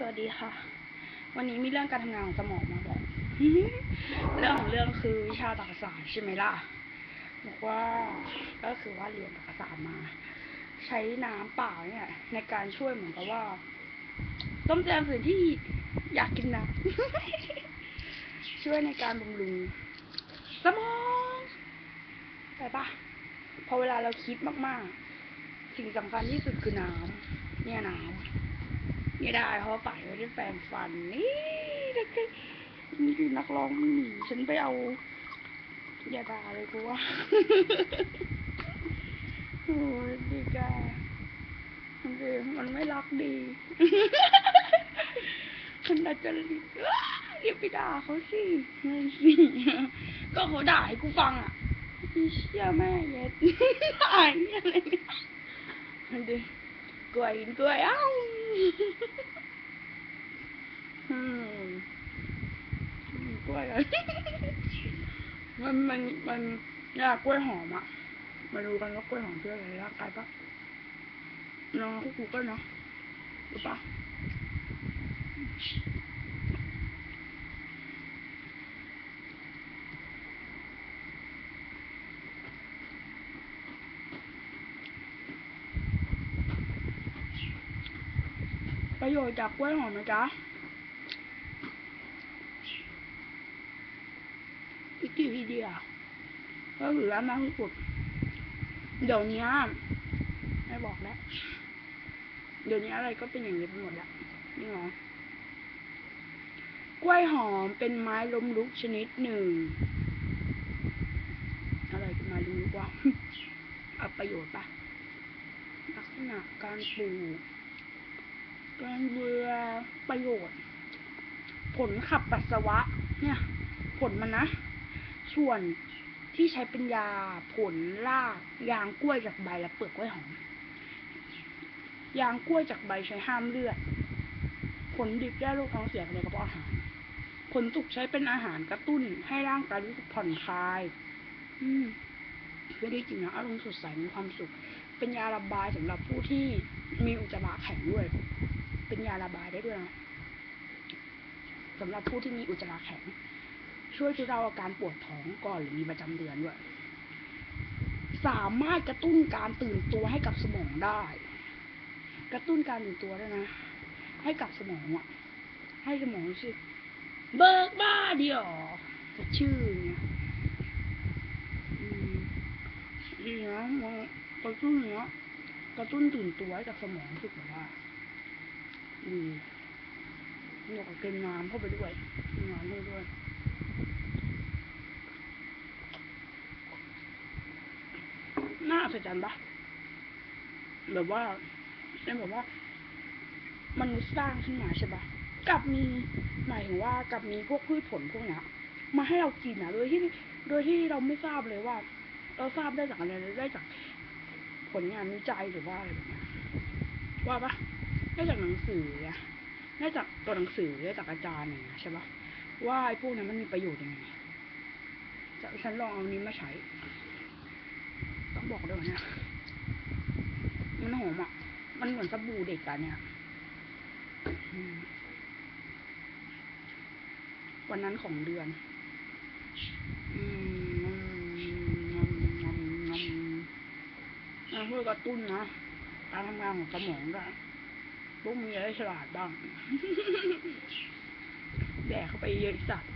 สวัสดีค่ะ วันนี้มีเรื่องการทำงานของสมองมาบอกเรื่องของเรื่องคือวิชาตรรกศาสตร์ใช่ไหมล่ะบอกว่าก็คือว่าเรียนตรรกศาสตร์มา ใช้น้ำเปล่าเนี่ย ในการช่วยเหมือนกับว่า ต้มแจมสิ่งที่อยากกินน้ำช่วยในการบำรุงสมองไปปะพอเวลาเราคิดมาก ๆ สิ่งสำคัญที่สุดคือน้ำเนี่ยน้ำ ไม่ได้เพราะฝ่ายไม่ได้แปรงฟันนี่นักนี่คือนักร้องหนีฉันไปเอา อย่าด่าเลยกูว่าโอ้ยดีกามันดีมันไม่รักดีมันน่าจะรีบอย่าไปด่าเขาสินั่สิก็เขาด่าให้กูฟังอะอีเชี่ยแม่เย็ดด่าอย่างเงี้ยอะไรเนี่ยมันดี กล้วยกินกล้วยเอ้าอืมอืมกล้วยอะมันมันมันยากกล้วยหอมอะ มาดูกันว่ากล้วยหอมช่วยอะไรร่างกายปะลองคุกกูก็เนาะรู้ปะ ประโยชน์จากกล้วยหอมนะจ๊ะวิกิพีเดียก็คือร้านมาที่สุดเดี๋ยวนี้ไม่บอกแล้ว เดี๋ยวนี้อะไรก็เป็นอย่างนี้ไปหมดละนี่หรอกล้วยหอมเป็นไม้ล้มลุกชนิดหนึ่ง อะไรเป็นไม้ล้มลุกวะเอาประโยชน์ปะลักษณะการปลูก การเบื่อประโยชน์ ผลขับปัสสาวะ เนี่ย ผลมันนะ ส่วนที่ใช้เป็นยาผลรากยางกล้วยจากใบและเปลือกกล้วยหอมยางกล้วยจากใบใช้ห้ามเลือด ผลดิบแก้โรคท้องเสียในกระเพาะอาหาร ผลสุกใช้เป็นอาหารกระตุ้นให้ร่างกายรู้สึกผ่อนคลาย อืมไม่ได้จริงนะอารมณ์สดใสมีความสุข เป็นยาระบายสำหรับผู้ที่มีอุจจาระแข็งด้วย เป็นยาระบายได้ด้วยนะสำหรับผู้ที่มีอุจจาระแข็ง ช่วยทุเลาอาการปวดท้องก่อนหรือมีประจำเดือนด้วย สามารถกระตุ้นการตื่นตัวให้กับสมองได้ กระตุ้นการตื่นตัวด้วยนะ ให้กับสมองอะ ให้สมองรู้สึกเบิกบ้าเดียวจะชื่อเนี่ยอืมดีนะมันกระตุ้นเนาะกระตุ้นตื่นตัวให้กับสมองรู้สึกแบบว่า ดีหนวกกินน้ำเข้าไปด้วยนน้ำเข้าไปด้วยน่าอัศจปะแบบว่าเป็นแบบว่า มนุษย์สร้างขึ้นมาใช่ปะกลับมีหมายถึงว่ากลับมีพวกพืชผลพวกเนี้ยมาให้เรากินอะโดยที่ โดยที่เราไม่ทราบเลยว่า เราทราบได้จากอะไรได้จากผลงานวิจัยหรือว่าอะไรแบบนี้ว่าปะ ได้จากหนังสืออะได้จากตัวหนังสือได้จากอาจารย์อย่างเงี้ยใช่ปะว่าไอ้พวกนี้ยมันมีประโยชน์ยังไงจะฉันลองเอานี้มาใช้ ต้องบอกด้วยเนี่ยมันหอมอะ มันเหมือนสบู่เด็กอะเนี่ยวันนั้นของเดือน อืมงอมงอมงอมมันเพื่อกระตุ้นนะ การทำงานของสมองด้วย พวกมีอะไรฉลาดบ้าง แดกเข้าไปเยอะอีกสัตว์